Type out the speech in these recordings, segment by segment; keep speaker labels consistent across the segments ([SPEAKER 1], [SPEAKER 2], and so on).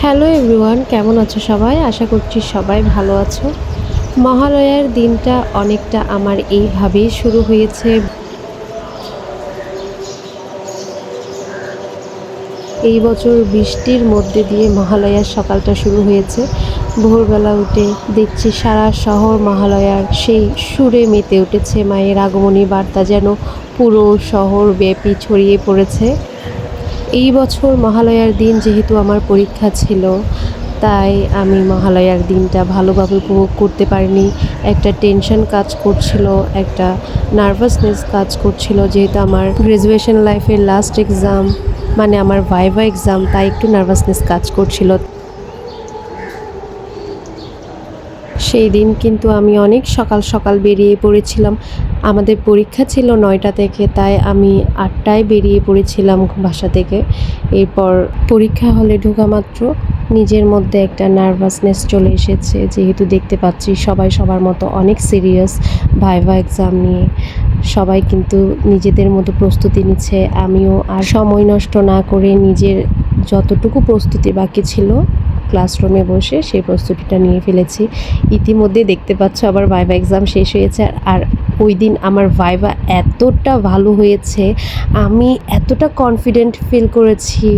[SPEAKER 1] Hello everyone, কেমন আছো সবাই? আশা করছি সবাই ভালো আছো। মহালয়ার দিনটা অনেকটা আমার এইভাবেই শুরু হয়েছে। এই বছর বৃষ্টির মধ্যে দিয়ে মহালয়ার সকালটা শুরু হয়েছে। ভোরবেলা উঠে দেখছি সারা শহর মহালয়ার সেই সুরে মেতে উঠেছে। মায়ের আগমনী বার্তা যেন পুরো শহর ব্যাপী ছড়িয়ে পড়েছে। এই বছর মহালয়ার দিন যেহেতু আমার পরীক্ষা ছিল, তাই আমি মহালয়ার দিনটা ভালোভাবে উপভোগ করতে পারিনি। একটা টেনশন কাজ করছিল, একটা নার্ভাসনেস কাজ করছিল, যেহেতু আমার গ্র্যাজুয়েশন লাইফের লাস্ট এক্সাম মানে আমার ভাইভা এক্সাম, তাই একটু নার্ভাসনেস কাজ করছিল। সেই দিন কিন্তু আমি অনেক সকাল সকাল বেরিয়ে পড়েছিলাম। আমাদের পরীক্ষা ছিল নয়টা থেকে, তাই আমি আটটায় বেরিয়ে পড়েছিলাম বাসা থেকে। এরপর পরীক্ষা হলে ঢোকা মাত্র। নিজের মধ্যে একটা নার্ভাসনেস চলে এসেছে, যেহেতু দেখতে পাচ্ছি সবাই সবার মতো অনেক সিরিয়াস। ভাইভা এক্সাম নিয়ে সবাই কিন্তু নিজেদের মতো প্রস্তুতি নিচ্ছে, আমিও। আর সময় নষ্ট না করে নিজের যতটুকু প্রস্তুতি বাকি ছিল ক্লাসরুমে বসে সেই প্রস্তুতিটা নিয়ে ফেলেছি। ইতিমধ্যে দেখতে পাচ্ছ আবার ভাইভা এক্সাম শেষ হয়েছে আর ওই দিন আমার ভাইভা এতটা ভালো হয়েছে। আমি এতটা কনফিডেন্ট ফিল করেছি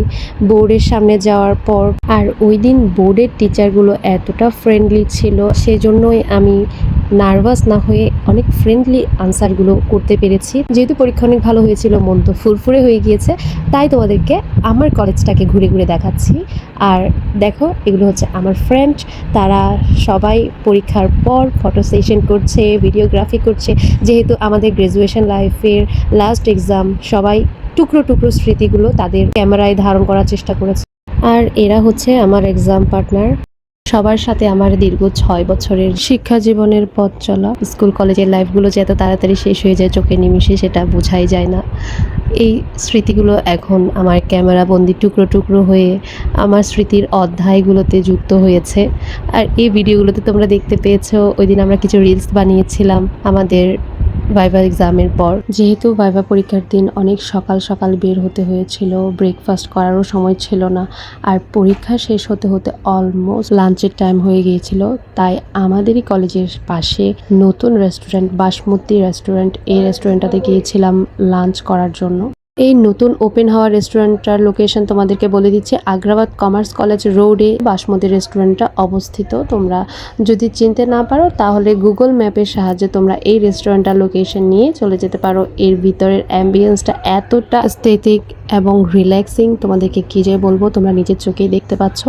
[SPEAKER 1] বোর্ডের সামনে যাওয়ার পর। আর ওই দিন বোর্ডের টিচারগুলো এতটা ফ্রেন্ডলি ছিল, সেজন্যই আমি নার্ভাস না হয়ে অনেক ফ্রেন্ডলি আনসারগুলো করতে পেরেছি। যেহেতু পরীক্ষা অনেক ভালো হয়েছিল, মন তো ফুরফুরে হয়ে গিয়েছে, তাই তোমাদেরকে আমার কলেজটাকে ঘুরে ঘুরে দেখাচ্ছি। আর দেখো, এগুলো হচ্ছে আমার ফ্রেন্ড তারা সবাই পরীক্ষার পর ফটো সেশন করছে ভিডিওগ্রাফি করছে। যেহেতু আমাদের গ্র্যাজুয়েশন লাইফের লাস্ট এক্সাম সবাই টুকরো টুকরো স্মৃতিগুলো তাদের ক্যামেরায় ধারণ করার চেষ্টা করেছে। আর এরা হচ্ছে আমার এক্সাম পার্টনার সবার সাথে আমার দীর্ঘ ছয় বছরের শিক্ষা জীবনের পথ চলা। স্কুল, কলেজের লাইফগুলো যে এত তাড়াতাড়ি শেষ হয়ে যায়, চোখে নিমিশে সেটা বোঝাই যায় না। এই স্মৃতিগুলো এখন আমার ক্যামেরা বন্দি টুকরো টুকরো হয়ে আমার স্মৃতির অধ্যায়গুলোতে যুক্ত হয়েছে। আর এই ভিডিওগুলোতে তোমরা দেখতে পেয়েছ, ওই দিন আমরা কিছু রিলস বানিয়েছিলাম আমাদের ভাইভা এক্সামের পর, যেহেতু ভাইভা পরীক্ষার দিন অনেক সকাল সকাল বের হতে হয়েছিল ব্রেকফাস্ট করারও সময় ছিল না, আর পরীক্ষা শেষ হতে হতে অলমোস্ট লাঞ্চের টাইম হয়ে গিয়েছিল, তাই আমাদেরই কলেজের পাশে নতুন রেস্টুরেন্ট বাসমতি রেস্টুরেন্ট এই রেস্টুরেন্টটাতে গিয়েছিলাম লাঞ্চ করার জন্য। এই নতুন ওপেন হওয়া রেস্টুরেন্টটার লোকেশন তোমাদেরকে বলে দিচ্ছি, আগ্রাবাদ কমার্স কলেজ রোডে বাসমতি রেস্টুরেন্টটা অবস্থিত। তোমরা যদি চিনতে না পারো, তাহলে গুগল ম্যাপের সাহায্যে তোমরা এই রেস্টুরেন্টটার লোকেশন নিয়ে চলে যেতে পারো। এর ভিতরের অ্যাম্বিয়েন্সটা এতটা স্থেতিক এবং রিল্যাক্সিং তোমাদেরকে কী যে বলব, তোমরা নিজের চোখেই দেখতে পাচ্ছ।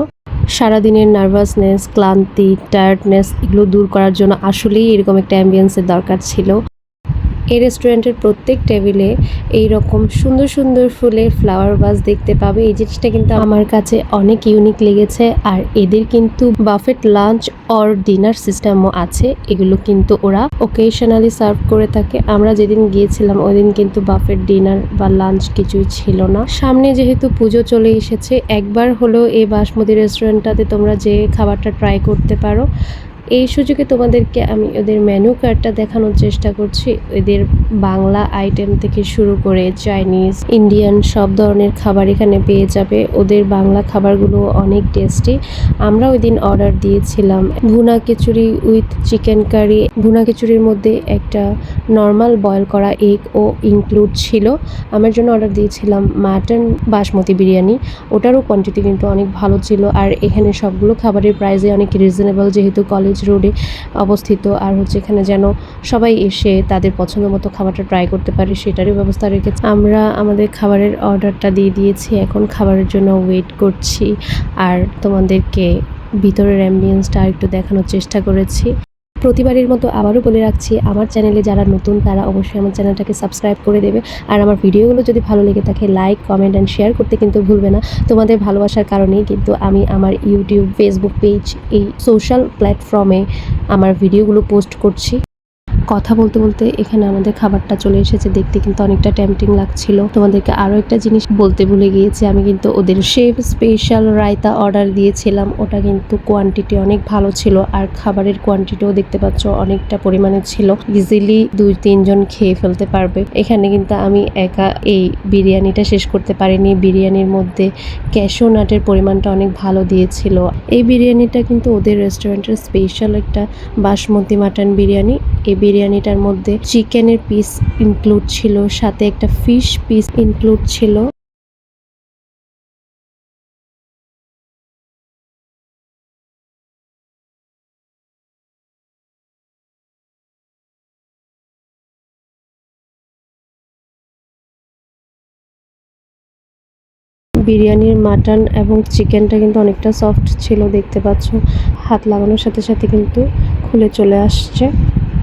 [SPEAKER 1] সারাদিনের নার্ভাসনেস ক্লান্তি টায়ার্ডনেস এগুলো দূর করার জন্য আসলেই এরকম একটা অ্যাম্বিয়েন্সের দরকার ছিল। এই রেস্টুরেন্টের প্রত্যেক টেবিলে এই রকম সুন্দর সুন্দর ফুলের ফ্লাওয়ার ভাস দেখতে পাবে। এই জিনিসটা কিন্তু আমার কাছে অনেক ইউনিক লেগেছে। আর এদের কিন্তু বাফেট লাঞ্চ অর ডিনার সিস্টেমও আছে। এগুলো কিন্তু ওরা ওকেশনালি সার্ভ করে থাকে। আমরা যেদিন গিয়েছিলাম ওই দিন কিন্তু বাফেট ডিনার বা লাঞ্চ কিছুই ছিল না। সামনে যেহেতু পুজো চলে এসেছে, একবার হলেও এই বাসমতি রেস্টুরেন্টটাতে তোমরা যে খাবারটা ট্রাই করতে পারো। এই সুযোগে তোমাদেরকে আমি ওদের মেনু কার্ডটা দেখানোর চেষ্টা করছি। এদের বাংলা আইটেম থেকে শুরু করে চাইনিজ ইন্ডিয়ান সব ধরনের খাবার এখানে পেয়ে যাবে। ওদের বাংলা খাবারগুলো অনেক টেস্টি আমরা ওই দিন অর্ডার দিয়েছিলাম ভুনা খিচুড়ি উইথ চিকেন কারি ভুনা খিচুড়ির মধ্যে একটা নর্মাল বয়েল করা এগ ও ইনক্লুড ছিল। আমার জন্য অর্ডার দিয়েছিলাম মাটন বাসমতি বিরিয়ানি। ওটারও কোয়ান্টিটি কিন্তু অনেক ভালো ছিল। আর এখানে সবগুলো খাবারের প্রাইসে অনেক রিজনেবল যেহেতু কলেজ রোডে অবস্থিত। আর হচ্ছে এখানে যেন সবাই এসে তাদের পছন্দ মতো খাবারটা ট্রাই করতে পারে, সেটারই ব্যবস্থা রেখেছে। আমরা আমাদের খাবারের অর্ডারটা দিয়ে দিয়েছি, এখন খাবারের জন্য ওয়েট করছি। আর তোমাদেরকে ভিতরের অ্যাম্বিয়েন্সটা একটু দেখানোর চেষ্টা করেছি। প্রতিবারের মতো আবারও বলে রাখছি, আমার চ্যানেলে যারা নতুন, তারা অবশ্যই আমার চ্যানেলটাকে সাবস্ক্রাইব করে দেবে। আর আমার ভিডিওগুলো যদি ভালো লেগে থাকে লাইক কমেন্ট অ্যান্ড শেয়ার করতে কিন্তু ভুলবে না। তোমাদের ভালোবাসার কারণেই কিন্তু আমি আমার ইউটিউব ফেসবুক পেজ এই সোশ্যাল প্ল্যাটফর্মে আমার ভিডিওগুলো পোস্ট করছি। কথা বলতে বলতে এখানে আমাদের খাবারটা চলে এসেছে। দেখতে কিন্তু অনেকটা টেম্পটিং লাগছিল। তোমাদেরকে আরও একটা জিনিস বলতে ভুলে গিয়েছি। আমি কিন্তু ওদের শেফ স্পেশাল রায়তা অর্ডার দিয়েছিলাম। ওটা কিন্তু কোয়ান্টিটি অনেক ভালো ছিল আর খাবারের কোয়ান্টিটিও দেখতে পাচ্ছ অনেকটা পরিমাণে ছিল। ইজিলি দুই তিনজন খেয়ে ফেলতে পারবে। এখানে কিন্তু আমি একা এই বিরিয়ানিটা শেষ করতে পারিনি। বিরিয়ানির মধ্যে ক্যাশো নাটের পরিমাণটা অনেক ভালো দিয়েছিল। এই বিরিয়ানিটা কিন্তু ওদের রেস্টুরেন্টের স্পেশাল একটা বাসমতি মাটন বিরিয়ানি। এই বিরিয়ানিটার মধ্যে চিকেনের পিস ইনক্লুড ছিল, সাথে একটা ফিশ পিস ইনক্লুড ছিল। বিরিয়ানির মাটন এবং চিকেনটা কিন্তু অনেকটা সফট ছিল, দেখতে পাচ্ছ। হাত লাগানোর সাথে সাথে কিন্তু খুলে চলে আসছে।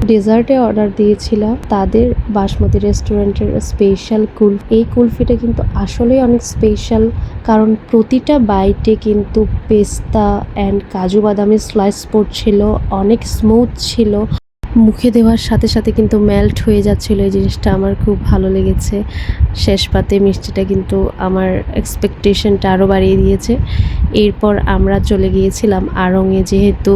[SPEAKER 1] ডেজার্টে অর্ডার দিয়েছিলাম। তাদের বাসমতি রেস্টুরেন্টের স্পেশাল কুলফি এই কুলফিটা কিন্তু আসলেই অনেক স্পেশাল, কারণ প্রতিটা বাইটে কিন্তু পেস্তা অ্যান্ড কাজু বাদামের স্লাইস পড়ছিল, অনেক স্মুথ ছিল। মুখে দেওয়ার সাথে সাথে কিন্তু মেল্ট হয়ে যাচ্ছিল এই জিনিসটা। আমার খুব ভালো লেগেছে। শেষ পাতে মিষ্টিটা কিন্তু আমার এক্সপেকটেশনটা আরও বাড়িয়ে দিয়েছে। এরপর আমরা চলে গিয়েছিলাম আড়ংয়ে যেহেতু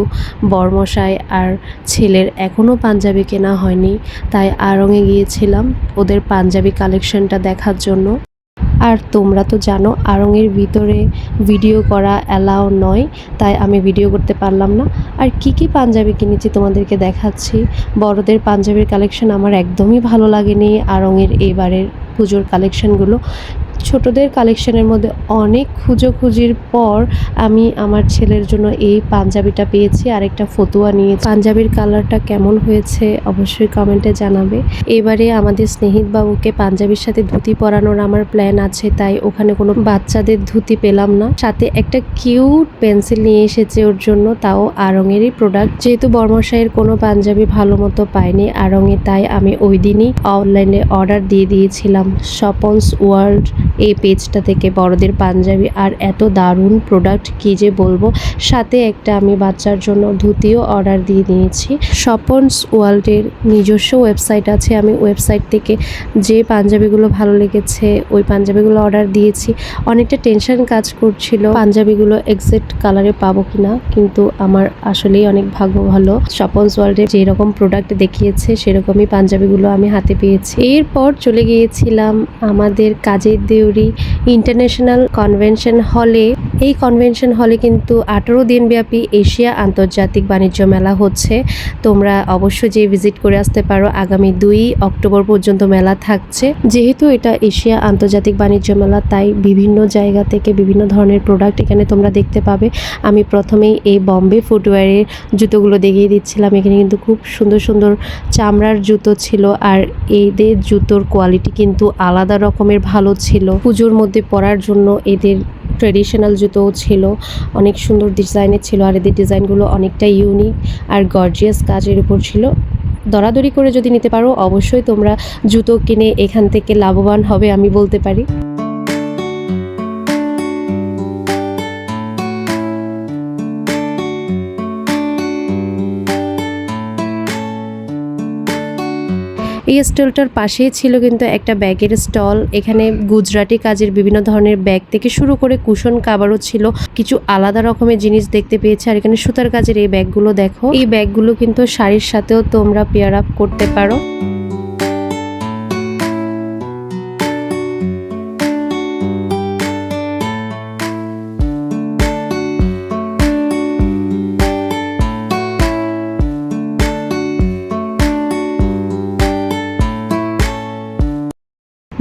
[SPEAKER 1] বর্মশাই আর ছেলের এখনও পাঞ্জাবি কেনা হয়নি, তাই আড়ংয়ে গিয়েছিলাম ওদের পাঞ্জাবি কালেকশনটা দেখার জন্য। আর তোমরা তো জানো, আড়ংয়ের ভিতরে ভিডিও করা অ্যালাও নয়, তাই আমি ভিডিও করতে পারলাম না। আর কি কি পাঞ্জাবি কিনেছি তোমাদেরকে দেখাচ্ছি। বড়দের পাঞ্জাবির কালেকশন আমার একদমই ভালো লাগেনি, আড়ংয়ের এবারের পুজোর কালেকশনগুলো ছোটদের কালেকশনের মধ্যে অনেক খুঁজোখুঁজির পর আমি আমার ছেলের জন্য এই পাঞ্জাবিটা পেয়েছি আর একটা ফতুয়া নিয়ে পাঞ্জাবির কালারটা কেমন হয়েছে অবশ্যই কমেন্টে জানাবে। এবারে আমাদের স্নেহিত বাবুকে পাঞ্জাবির সাথে ধুতি পরানোর আমার প্ল্যান আছে, তাই ওখানে কোনো বাচ্চাদের ধুতি পেলাম না। সাথে একটা কিউট পেন্সিল নিয়ে এসেছে ওর জন্য, তাও আড়ংয়েরই প্রোডাক্ট যেহেতু বর্মশাইয়ের কোনো পাঞ্জাবি ভালো মতো পাইনি আড়ংয়ে তাই আমি ওই দিনই অনলাইনে অর্ডার দিয়ে দিয়েছিলাম। স্বপন্স ওয়ার্ল্ড এই পেজটা থেকে বড়দের পাঞ্জাবি আর এত দারুণ প্রোডাক্ট কী যে বলব? সাথে একটা আমি বাচ্চার জন্য ধুতিও অর্ডার দিয়ে দিয়েছি স্বপন্স ওয়ার্ল্ডের নিজস্ব ওয়েবসাইট আছে। আমি ওয়েবসাইট থেকে যে পাঞ্জাবিগুলো ভালো লেগেছে, ওই পাঞ্জাবিগুলো অর্ডার দিয়েছি। অনেকটা টেনশন কাজ করছিল, পাঞ্জাবিগুলো এক্সাক্ট কালারে পাবো কিনা, কিন্তু আমার আসলেই অনেক ভাগ্য ভালো। স্বপন্স ওয়ার্ল্ডে যেরকম প্রোডাক্ট দেখিয়েছে, সেরকমই পাঞ্জাবিগুলো আমি হাতে পেয়েছি। এরপর চলে গিয়েছিলাম আমাদের কাজের দেউরি ইন্টারন্যাশনাল কনভেনশন হলে। এই কনভেনশন হলে কিন্তু আঠারো দিনব্যাপী এশিয়া আন্তর্জাতিক বাণিজ্য মেলা হচ্ছে। তোমরা অবশ্যই যে ভিজিট করে আসতে পারো। আগামী দুই অক্টোবর পর্যন্ত মেলা থাকছে। যেহেতু এটা এশিয়া আন্তর্জাতিক বাণিজ্য মেলা, তাই বিভিন্ন জায়গা থেকে বিভিন্ন ধরনের প্রোডাক্ট এখানে তোমরা দেখতে পাবে। আমি প্রথমেই এই বম্বে ফুটওয়্যারের জুতোগুলো দেখিয়ে দিচ্ছিলাম। এখানে কিন্তু খুব সুন্দর সুন্দর চামড়ার জুতো ছিল। আর এদের জুতোর কোয়ালিটি কিন্তু আলাদা রকমের ভালো ছিল। পুজোর মধ্যে পরার জন্য এদের ট্রেডিশনাল জুতোও ছিল, অনেক সুন্দর ডিজাইনের ছিল আর এদের ডিজাইনগুলো অনেকটা ইউনিক আর গর্জিয়াস কাজের উপর ছিল। দরাদরি করে যদি নিতে পারো, অবশ্যই তোমরা জুতো কিনে এখান থেকে লাভবান হবে আমি বলতে পারি। এই স্টলটার পাশেই ছিল কিন্তু একটা ব্যাগের স্টল। এখানে গুজরাটি কাজের বিভিন্ন ধরনের ব্যাগ থেকে শুরু করে কুশন কাবারও ছিল। কিছু আলাদা রকমের জিনিস দেখতে পেয়েছে আর এখানে সুতার কাজের এই ব্যাগগুলো দেখো। এই ব্যাগগুলো কিন্তু শাড়ির সাথেও তোমরা পেয়ার আপ করতে পারো।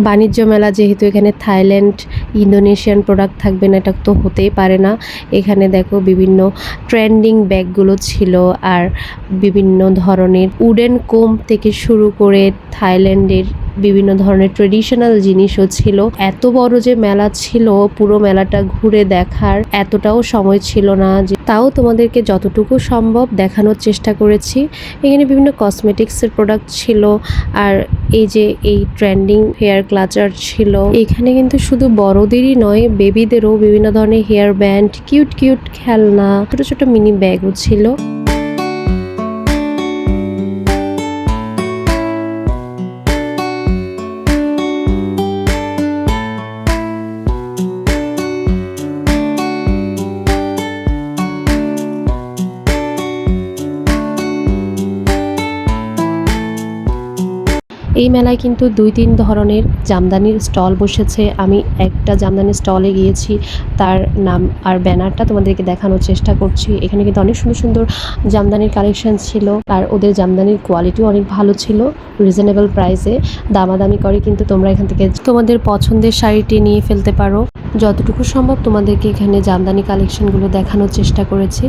[SPEAKER 1] বাণিজ্য মেলা যেহেতু এখানে থাইল্যান্ড, ইন্দোনেশিয়ান প্রোডাক্ট থাকবে না, এটা তো হতেই পারে না। এখানে দেখো বিভিন্ন ট্রেন্ডিং ব্যাগগুলো ছিল আর বিভিন্ন ধরনের উডেন কোম থেকে শুরু করে থাইল্যান্ডের বিভিন্ন ধরনের ট্রেডিশনাল জিনিসও ছিল। এত বড় যে মেলা ছিল, পুরো মেলাটা ঘুরে দেখার এতটাও সময় ছিল না যে তাও তোমাদেরকে যতটুকু সম্ভব দেখানোর চেষ্টা করেছি। এখানে বিভিন্ন কসমেটিক্সের প্রোডাক্ট ছিল আর এই যে এই ট্রেন্ডিং হেয়ার ক্লাচার ছিল। এখানে কিন্তু শুধু বড়দেরই নয় বেবিদেরও বিভিন্ন ধরনের হেয়ার ব্যান্ড কিউট কিউট খেলনা, ছোট ছোট মিনি ব্যাগও ছিল। এই মেলায় কিন্তু দুই তিন ধরনের জামদানির স্টল বসেছে। আমি একটা জামদানির স্টলে গিয়েছি, তার নাম আর ব্যানারটা তোমাদেরকে দেখানোর চেষ্টা করছি। এখানে কিন্তু অনেক সুন্দর সুন্দর জামদানির কালেকশন ছিল আর ওদের জামদানির কোয়ালিটিও অনেক ভালো ছিল রিজনেবল প্রাইসে দামাদামি করে কিন্তু তোমরা এখান থেকে তোমাদের পছন্দের শাড়িটি নিয়ে ফেলতে পারো। যতটুকু সম্ভব তোমাদেরকে এখানে জামদানি কালেকশনগুলো দেখানোর চেষ্টা করেছি।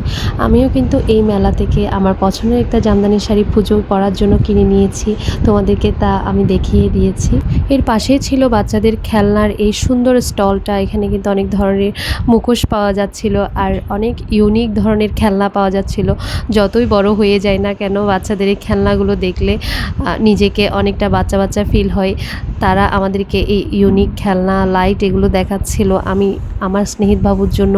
[SPEAKER 1] আমিও কিন্তু এই মেলা থেকে আমার পছন্দের একটা জামদানি শাড়ি পুজো পরার জন্য কিনে নিয়েছি। তোমাদেরকে তা আমি দেখিয়ে দিয়েছি। এর পাশেই ছিল বাচ্চাদের খেলনার এই সুন্দর স্টলটা। এখানে কিন্তু অনেক ধরনের মুখোশ পাওয়া যাচ্ছিল আর অনেক ইউনিক ধরনের খেলনা পাওয়া যাচ্ছিল। যতই বড় হয়ে যায় না কেন, বাচ্চাদের এই খেলনাগুলো দেখলে নিজেকে অনেকটা বাচ্চা বাচ্চা ফিল হয়। তারা আমাদেরকে এই ইউনিক খেলনা লাইট এগুলো দেখাচ্ছিল। আমি আমার স্নেহিত বাবুর জন্য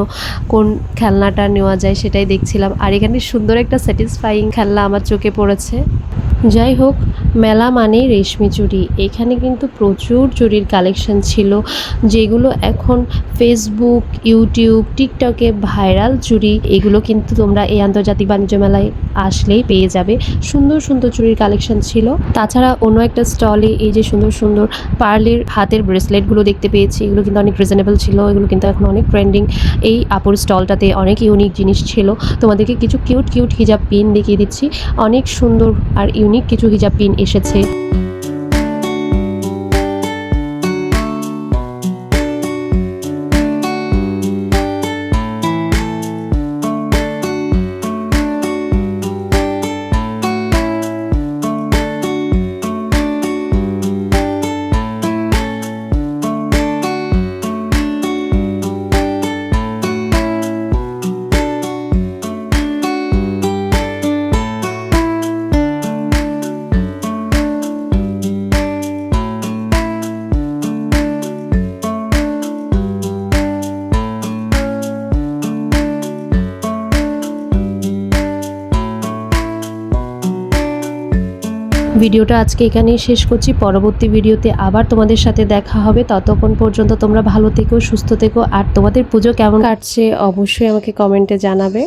[SPEAKER 1] কোন খেলনাটা নেওয়া যায় সেটাই দেখছিলাম। আর এখানে সুন্দর একটা স্যাটিসফাইং খেলনা আমার চোখে পড়েছে। যাই হোক, মেলা মানে রেশমি চুড়ি এখানে কিন্তু প্রচুর চুড়ির কালেকশন ছিল, যেগুলো এখন ফেসবুক ইউটিউব টিকটকে ভাইরাল চুড়ি এগুলো কিন্তু তোমরা এই আন্তর্জাতিক বাণিজ্য মেলায় আসলেই পেয়ে যাবে। সুন্দর সুন্দর চুড়ির কালেকশন ছিল। তাছাড়া অন্য একটা স্টলে এই যে সুন্দর সুন্দর পার্লের হাতের ব্রেসলেটগুলো দেখতে পেয়েছি। এগুলো কিন্তু অনেক রিজনেবল ছিল, এগুলো কিন্তু এখন অনেক ট্রেন্ডিং এই আপুর স্টলটাতে অনেক ইউনিক জিনিস ছিল। তোমাদেরকে কিছু কিউট কিউট হিজাব পিন দেখিয়ে দিচ্ছি। অনেক সুন্দর আর ইউনিক কিছু হিজাব পিন এসেছে। ভিডিওটা আজকে এখানেই শেষ করছি। পরবর্তী ভিডিওতে আবার তোমাদের সাথে দেখা হবে। ততক্ষণ পর্যন্ত তোমরা ভালো থেকো, সুস্থ থেকো, আর তোমাদের পুজো কেমন কাটছে অবশ্যই আমাকে কমেন্টে জানাবে।